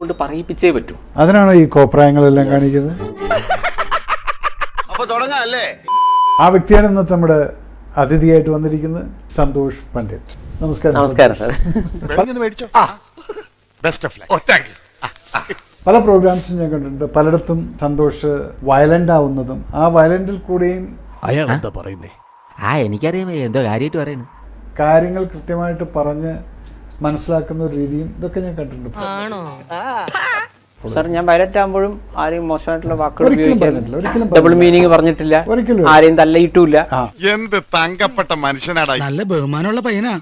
കൊണ്ട് പറയിപ്പിച്ചേ പറ്റൂ. അതിനാണോ ഈ കോപ്രായങ്ങളെല്ലാം കാണിക്കുന്നത്? അപ്പൊ തുടങ്ങാല്ലേ? ആ വ്യക്തിയാണ് ഇന്നത്തെ നമ്മുടെ അതിഥിയായിട്ട് വന്നിരിക്കുന്നത് സന്തോഷ് പണ്ഡിറ്റ്. നമസ്കാരം നമസ്കാരം സാർ ബെസ്റ്റ് ഓഫ് ലക്ക് പല പ്രോഗ്രാംസും ഞാൻ കണ്ടിട്ടുണ്ട്. പലയിടത്തും സന്തോഷ് വയലന്റ് ആവുന്നതും ആ വയലന്റിൽ കൂടെയും അയാൾ എന്താ പറയുന്നേ? ആ എനിക്കറിയാം. എന്തോ കാര്യമായിട്ട് പറയുന്നു കാര്യങ്ങൾ കൃത്യമായിട്ട് പറഞ്ഞ് മനസ്സിലാക്കുന്ന ഒരു രീതിയും ഇതൊക്കെ ഞാൻ കണ്ടിട്ടുണ്ട് സാർ ഞാൻ വയലറ്റ് ആകുമ്പോഴും ആരെയും മോശമായിട്ടുള്ള വാക്കുകൾ ഒരിക്കലും ഡബിൾ മീനിങ് പറഞ്ഞിട്ടില്ല. ഒരിക്കലും. ആരെയും തല്ലയിട്ടുമില്ല. എന്ത് തങ്കപ്പെട്ട മനുഷ്യനാടാ നല്ല ബഹുമാനമുള്ള പയ്യനാ.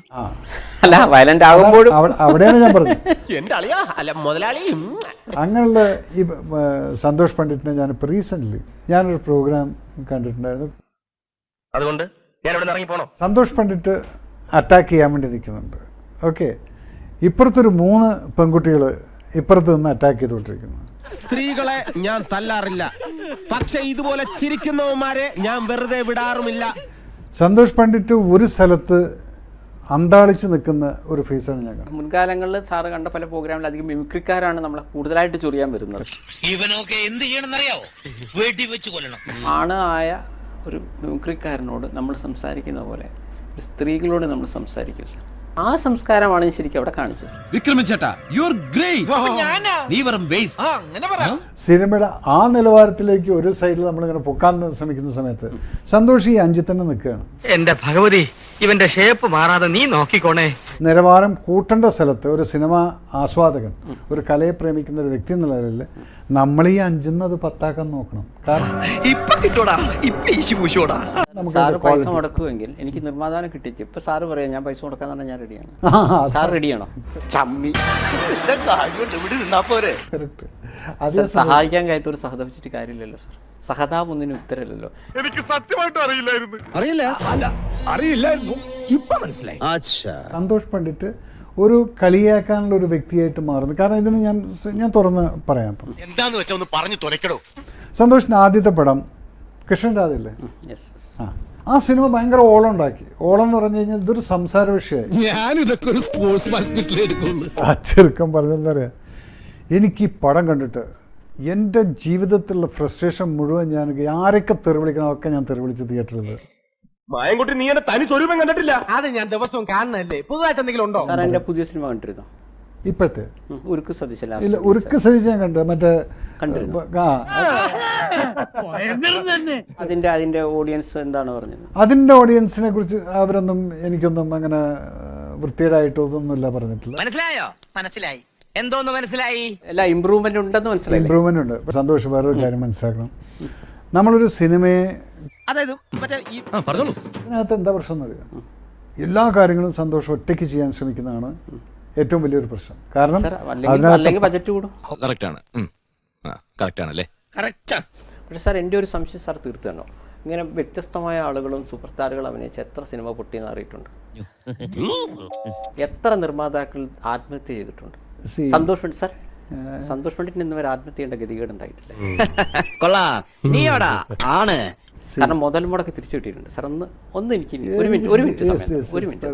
അല്ല വയലന്റ് ആകുമ്പോഴും അവിടെയാണ് ഞാൻ പറഞ്ഞത്. അങ്ങനെയുള്ള ഈ സന്തോഷ് പണ്ഡിറ്റിനെ ഞാൻ ഇപ്പൊ റീസെന്റ് ഞാനൊരു പ്രോഗ്രാം കണ്ടിട്ടുണ്ടായിരുന്നു. അതുകൊണ്ട് ഞാൻ ഇവിടെ ഇറങ്ങി പോണോ സന്തോഷ് പണ്ഡിറ്റ് അറ്റാക്ക് ചെയ്യാൻ വേണ്ടി നിൽക്കുന്നുണ്ട്. ഓക്കെ ഇപ്പുറത്തൊരു മൂന്ന് പെൺകുട്ടികൾ ഇപ്പുറത്ത് നിന്ന് അറ്റാക്ക് ചെയ്തുകൊണ്ടിരിക്കുന്നു. സ്ത്രീകളെ ഞാൻ തല്ലാറില്ല. പക്ഷെ ഇതുപോലെ ചിരിക്കുന്നവന്മാരെ ഞാൻ വെറുതെ വിടാറുമില്ല. സന്തോഷ് പണ്ഡിറ്റ് ഒരു സ്ഥലത്ത് അന്താളിച്ച് നിൽക്കുന്ന ഒരു ഫേസാണ് ഞാൻ കാണുന്നത് മുൻകാലങ്ങളിൽ സാറ് കണ്ട പല പ്രോഗ്രാമിൽ അധികം മിമിക്രിക്കാരാണ് നമ്മളെ കൂടുതലായിട്ട് ചൊറിയാൻ വരുന്നത്. ഇവനൊക്കെ എന്ത് ചെയ്യണമെന്നറിയാവോ? വെടി വെച്ച് കൊല്ലണം. ആണ് ആയ ഒരു മിമിക്രിക്കാരനോട് നമ്മൾ സംസാരിക്കുന്ന പോലെ സ്ത്രീകളോട് നമ്മൾ സംസാരിക്കും സാർ. ആ സംസ്കാരമാണ് ഞാൻ ശരിക്കും അവിടെ കാണിച്ചത്. വിക്രമൻ ചേട്ടാ യു ആർ ഗ്രേറ്റ് നീ വെറും വേസ്റ്റ് സിനിമയുടെ ആ നിലവാരത്തിലേക്ക് ഒരു സൈഡിൽ നമ്മളിങ്ങനെ പൊക്കാൻ ശ്രമിക്കുന്ന സമയത്ത് സന്തോഷി ഈ അഞ്ചിൽ തന്നെ നിൽക്കുകയാണ്. എന്റെ ഭഗവതി ഇവന്റെ ഷേപ്പ് മാറാതെ നീ നോക്കിക്കോണേ. നിലവാരം കൂട്ടേണ്ട സ്ഥലത്ത് ഒരു സിനിമ ആസ്വാദകൻ ഒരു കലയെ പ്രേമിക്കുന്ന ഒരു വ്യക്തി എന്നുള്ള നിലയിൽ നമ്മൾ ഈ അഞ്ചിന്നത് പത്താക്കാൻ നോക്കണം. കാരണം ഇപ്പൊ കിട്ടോടാ ഇപ്പൊ ഈശി പൂശോടാ നമുക്ക് പൈസ മുടക്കുമെങ്കിൽ എനിക്ക് നിർമ്മാതാവിനെ കിട്ടിച്ച് ഇപ്പൊ സാറ് പറയാം ഞാൻ പൈസ മുടക്കാൻ ഞാൻ റെഡിയാണ് സാർ റെഡിയാണോ സഹായിക്കാൻ കഴിയാത്ത ഒരു സഹതപിച്ചിട്ട് കാര്യമില്ലല്ലോ സാർ. സഹതാപ് ഒന്നിനും ഉത്തരമില്ലല്ലോ. എനിക്ക് സത്യമായിട്ട് അറിയില്ലായിരുന്നു. അറിയില്ല. അറിയില്ലായിരുന്നു. ഇപ്പൊ മനസ്സിലായി. സന്തോഷ് പണ്ഡിറ്റ് ഒരു കളിയാക്കാനുള്ള ഒരു വ്യക്തിയായിട്ട് മാറുന്നു. കാരണം ഇതിന് ഞാൻ ഞാൻ തുറന്ന് പറയാം ഇപ്പം എന്താന്ന് വെച്ചാൽ ഒന്ന് പറഞ്ഞു തുലക്കടോ സന്തോഷിന്റെ ആദ്യത്തെ പടം കൃഷ്ണൻ രാധയില്ലേ? യെസ് ആ. ആ സിനിമ ഭയങ്കര ഓളം ഉണ്ടാക്കി ഓളം എന്ന് പറഞ്ഞു കഴിഞ്ഞാൽ ഇതൊരു സംസാര വിഷയമായി. ഒരു സ്പോർട്സ് ഹോസ്പിറ്റലിൽ എടുക്കുള്ളൂ ആ ചെറുക്കം പറഞ്ഞെന്താ പറയുക എനിക്ക് ഈ പടം കണ്ടിട്ട് എന്റെ ജീവിതത്തിലുള്ള ഫ്രസ്ട്രേഷൻ മുഴുവൻ ഞാൻ ആരൊക്കെ തെറി വിളിക്കണം ഒക്കെ ഞാൻ തെറിവിളിച്ച് തിയേറ്ററിൽ മായൻകുട്ടി നീ എന്റെ തനി സ്വരൂപം കണ്ടിട്ടില്ല. അത് ഞാൻ ദിവസവും കാണുന്നല്ലേ പുതുതായിട്ട് എന്തെങ്കിലും ഉണ്ടോ? സാർ എന്റെ പുതിയ സിനിമ കണ്ടിരുന്നോ? ഇപ്പോഴത്തെ? ഉം, ഉരുക്ക് സതീശ ഇല്ല ഉരുക്ക് ഞാൻ കണ്ടു. മറ്റേ അതിന്റെ അതിന്റെ ഓഡിയൻസ് എന്താണ് പറഞ്ഞത്? അതിന്റെ ഓഡിയൻസിനെ കുറിച്ച് അവരൊന്നും എനിക്കൊന്നും അങ്ങനെ വൃത്തികേടായിട്ടൊന്നുമില്ല പറഞ്ഞിട്ടില്ല. മനസ്സിലായോ? മനസ്സിലായി. എന്തോന്ന് മനസ്സിലായി? അല്ല ഇമ്പ്രൂവ്മെന്റ് ഉണ്ടെന്ന് മനസ്സിലായി ഇമ്പ്രൂവ്മെന്റ് ഉണ്ട്. സന്തോഷം വേറൊരു കാര്യം മനസ്സിലാക്കണം. നമ്മളൊരു സിനിമയെ അതായത് മറ്റേ ഈ പറഞ്ഞോളൂ. ഇതിനകത്ത് എന്താ പ്രശ്നം എന്നറിയാം എല്ലാ കാര്യങ്ങളും സന്തോഷം ഒറ്റയ്ക്ക് ചെയ്യാൻ ശ്രമിക്കുന്നതാണ് ഏറ്റവും വലിയൊരു പ്രശ്നം. കാരണം അല്ലെങ്കിൽ ബജറ്റ് കൂടും. കറക്റ്റ് ആണ്. കറക്റ്റ് പക്ഷേ സാർ എന്റെ ഒരു സംശയം സാർ തീർത്തു തന്നോ ഇങ്ങനെ വ്യത്യസ്തമായ ആളുകളും സൂപ്പർ സ്റ്റാറുകളും അഭിനയിച്ച എത്ര സിനിമ പൊട്ടിയെന്ന് അറിയിട്ടുണ്ട്? എത്ര നിർമ്മാതാക്കൾ ആത്മഹത്യ ചെയ്തിട്ടുണ്ട്? See, സന്തോഷ് പണ്ഡിറ്റ് സാർ സന്തോഷ് പണ്ഡിറ്റിന് ഇന്ന് വരെ ആത്മഹത്യ ചെയ്യേണ്ട ഗതികേട് ഉണ്ടായിട്ടില്ല. കൊള്ളാ. നീയോടാ ആണ്. കാരണം മുതൽ മുടക്കി തിരിച്ചു കിട്ടിയിട്ടുണ്ട്. സാർ ഒന്ന് ഒന്ന് എനിക്ക് ഒരു മിനിറ്റ് ഒരു മിനിറ്റ് സമയം. ഒരു മിനിറ്റ്.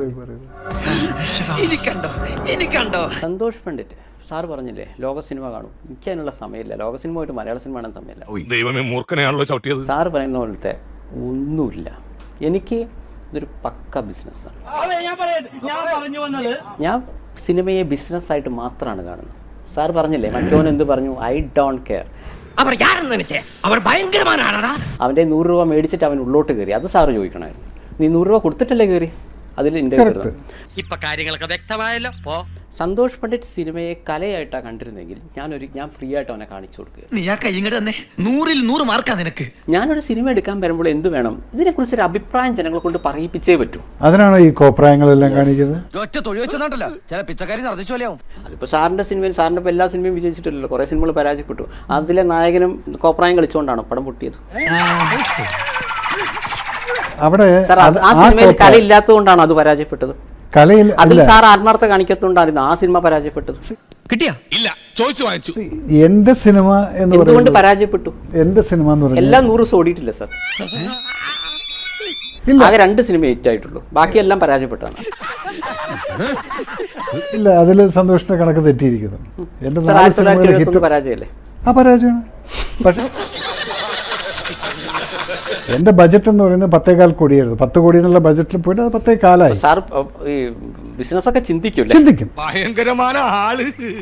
സന്തോഷ് പണ്ഡിറ്റ് സാർ പറഞ്ഞില്ലേ ലോക സിനിമ കാണും. എനിക്ക് അതിനുള്ള സമയമില്ല. ലോക സിനിമയായിട്ട് മലയാള സിനിമ കാണാൻ സമയമില്ല. സാറ് പറയുന്ന പോലത്തെ ഒന്നുമില്ല. എനിക്ക് ഇതൊരു പക്ക ബിസിനസ്സാണ്. ഞാൻ സിനിമയെ ബിസിനസ് ആയിട്ട് മാത്രമാണ് കാണുന്നത്. സാർ പറഞ്ഞില്ലേ മറ്റോൻ എന്ത് പറഞ്ഞു? I don't care. അവർ യാരെന്ന് നിനച്ചേ അവർ ഭയങ്കരമായ അവന്റെ അവന്റെ നൂറ് രൂപ മേടിച്ചിട്ട് അവൻ ഉള്ളോട്ട് കയറി. അത് സാറ് ചോദിക്കണമായിരുന്നു. നീ നൂറ് രൂപ കൊടുത്തിട്ടല്ലേ കയറി? അതിൽ. ഇപ്പൊ കാര്യങ്ങളൊക്കെ വ്യക്തമായല്ലോ. പോ. സന്തോഷ് പണ്ഡിറ്റ് സിനിമയെ കലയായിട്ടാണ് കണ്ടിരുന്നെങ്കിൽ ഞാനൊരു ഞാൻ ഫ്രീ ആയിട്ട് അവനെ കാണിച്ചു കൊടുക്കുക നീ ആ കൈ ഇങ്ങോട്ട് തന്നെ. നൂറിൽ നൂറ് മാർക്കാ നിനക്ക്. ഞാനൊരു സിനിമ എടുക്കാൻ വരുമ്പോൾ എന്ത് വേണം? ഇതിനെക്കുറിച്ചൊരു അഭിപ്രായം ജനങ്ങളെ കൊണ്ട് പറയിപ്പിച്ചേ പറ്റൂ. അതിനാണോ ഈ കോപ്രായങ്ങളെല്ലാം കാണിക്കുന്നത്? ഒറ്റ തൊഴിൽ വെച്ചതാണ്ടല്ലോ ചില പിച്ചക്കാരി അതിപ്പോൾ സാറിന്റെ സിനിമയിൽ സാറിന്റെ ഇപ്പോൾ എല്ലാ സിനിമയും വിജയിച്ചിട്ടില്ലല്ലോ. കുറെ സിനിമകൾ പരാജയപ്പെട്ടു. അതിലെ നായകനും കോപ്രായം കളിച്ചുകൊണ്ടാണ് പടം പൊട്ടിയത്. അവിടെ ആ സിനിമയിൽ കല ഇല്ലാത്തതുകൊണ്ടാണ് അത് പരാജയപ്പെട്ടത്? കലയിൽ അതിൽ അല്ല. സാർ ആത്മാർത്ഥ കാണിക്കത്തുകൊണ്ടാണ് ആ സിനിമ പരാജയപ്പെട്ടത്. കിട്ടിയാ? ഇല്ല ചോദിച്ചു വാങ്ങിച്ചു. എന്റെ സിനിമ എന്ന് എന്തുകൊണ്ട് പറയുന്നത് പരാജയപ്പെട്ടു? എന്റെ സിനിമ എന്ന് പറയുന്നത്? എല്ലാം നൂറ് ഓടിയിട്ടില്ല സാർ. ഇല്ല. ആകെ രണ്ട് സിനിമ ഹിറ്റ് ആയിട്ടുള്ളൂ ബാക്കിയെല്ലാം പരാജയപ്പെട്ടാണ് ഇല്ല അതിൽ സന്തോഷിന്റെ കണക്ക് തെറ്റിയിരിക്കുന്നു. എന്റെ പരാജയമല്ലേ? ആ പരാജയമാണ്. പക്ഷേ എന്റെ ബജറ്റ് എന്ന് പറയുന്നത് പത്തേകാൽ കോടിയായിരുന്നു. പത്ത് കോടി എന്നുള്ള ബജറ്റിൽ പോയിട്ട് അത് പത്തേ കാലായി. സാർ ഈ ബിസിനസ് ഒക്കെ ചിന്തിക്കൂല്ലേ? ചിന്തിക്കും. ഭയങ്കരമായ ആൾ.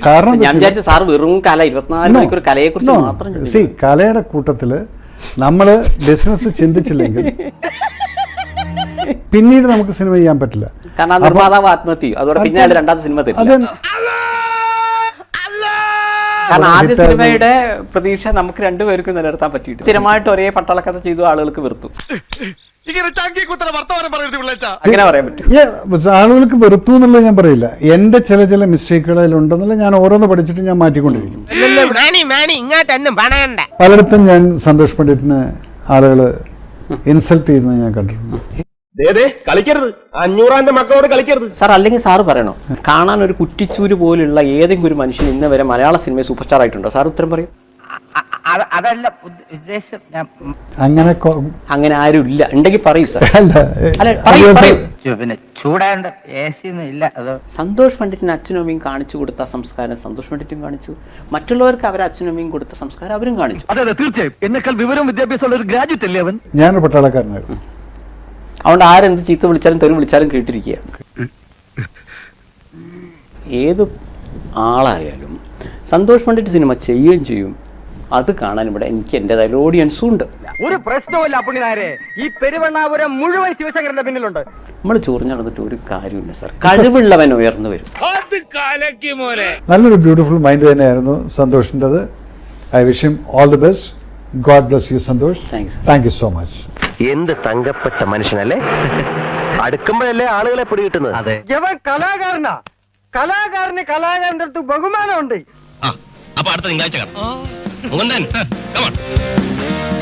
കാരണം ഞാൻ വിചാരിച്ചു സാർ വെറും കല ഇരുപത്തിനാല് മണിക്കൂർ കലയെ കുറിച്ച് മാത്രം സി ചിന്തിക്കും. കലയുടെ കൂട്ടത്തിൽ നമ്മൾ ബിസിനസ് ചിന്തിച്ചില്ലെങ്കിൽ പിന്നീട് നമുക്ക് സിനിമ ചെയ്യാൻ പറ്റില്ല. കാരണം ആ നിർമ്മാതാവ് ആത്മഹത്യ അതോടെ പിന്നെ രണ്ടാമത്തെ സിനിമ കാരണം ആദ്യ. സിനിമയുടെ പ്രതീക്ഷ നമുക്ക് രണ്ടുപേർക്കും നിലനിർത്താൻ പറ്റിയിട്ട് സ്ഥിരമായിട്ട് ഒരേ പട്ടാളക്കഥ ചെയ്തു ആളുകൾക്ക് വെറുത്തു. ഇങ്ങനെ ചാങ്കി കുത്തന വർത്തമാനം പറയരുത് അങ്ങനെ പറയാൻ പറ്റും. ആളുകൾക്ക് വെറുത്തു എന്നുള്ളത് ഞാൻ പറയില്ല. എന്റെ ചില ചില മിസ്റ്റേക്കുകൾ അതിലുണ്ടെന്നുള്ള ഞാൻ ഓരോന്ന് പഠിച്ചിട്ട് ഞാൻ മാറ്റിക്കൊണ്ടിരിക്കും. പലയിടത്തും ഞാൻ സന്തോഷ് പണ്ഡിറ്റിന് ആളുകൾ ഇൻസൾട്ട് ചെയ്യുന്നത് ഞാൻ കണ്ടിട്ടുണ്ട്. കളിക്കരുത്. അഞ്ഞൂറാന്റെ മക്കളോട് കളിക്കരുത്. സാർ അല്ലെങ്കിൽ സാറ് പറയണോ? കാണാൻ ഒരു കുറ്റിച്ചൂര് പോലുള്ള ഏതെങ്കിലും ഒരു മനുഷ്യൻ ഇന്ന് വരെ മലയാള സിനിമയിൽ സൂപ്പർ സ്റ്റാർ ആയിട്ടുണ്ടോ. സാർ ഉത്തരം പറയും. അതല്ല ഉദ്ദേശം ഞാൻ അങ്ങനെ അങ്ങനെ ആരും ഇല്ല. ഉണ്ടെങ്കിൽ പറയൂ സാർ. അല്ല അല്ല, പറയൂ, പിന്നെ ചൂടാണ്ട് ഇല്ല. അത് സന്തോഷ് പണ്ഡിറ്റിന് അച്ഛനും അമ്മയും കാണിച്ചു കൊടുത്ത സംസ്കാരം സന്തോഷ് പണ്ഡിറ്റും കാണിച്ചു. മറ്റുള്ളവർക്ക് അവരെ അച്ഛനും അമ്മയും കൊടുത്ത സംസ്കാരം അവരും കാണിച്ചു. അതെ അതെ തീർച്ചയായും. എന്നെക്കാൾ വിവരം വിദ്യാഭ്യാസമുള്ള ഒരു ഗ്രാജുവേറ്റ് അല്ലേ അവൻ? ഞാനൊരു പട്ടാളക്കാരനായിരുന്നു. അതുകൊണ്ട് ആരെന്ത് ചീത്ത വിളിച്ചാലും തെറി വിളിച്ചാലും കേട്ടിരിക്കുക. ഏത് ആളായാലും സന്തോഷ് പണ്ഡിറ്റ് സിനിമ ചെയ്യുകയും ചെയ്യും. അത് കാണാൻ ഇവിടെ എനിക്ക് എന്റെതായ ഓഡിയൻസും ഉണ്ട്. ഒരു പ്രശ്നവുമില്ല ഈ പെരുവണ്ണാപുരം മുഴുവൻ ശിവശങ്കരന്റെ പിന്നിലുണ്ട്. നമ്മൾ ചോറിഞ്ഞു നടന്നിട്ട് ഒരു കാര്യമില്ല സാർ കഴിവുള്ളവൻ ഉയർന്നു വരും. നല്ലൊരു ബ്യൂട്ടിഫുൾ മൈൻഡ് തന്നെയായിരുന്നു സന്തോഷിന്റെത്. I wish him all the best God bless you Santhosh. Thanks. Thank you so much എന്ത് തങ്കപ്പെട്ട മനുഷ്യനല്ലേ? അടുക്കുമ്പോഴല്ലേ ആളുകളെ പിടികിട്ടുന്നത്? അതെ. കലാകാരനാ. കലാകാരന് കലാകാരന്റെ അടുത്ത് ബഹുമാനമുണ്ട്. അപ്പൊ അടുത്ത തിങ്കളാഴ്ച കാണാം. Mukundan come on.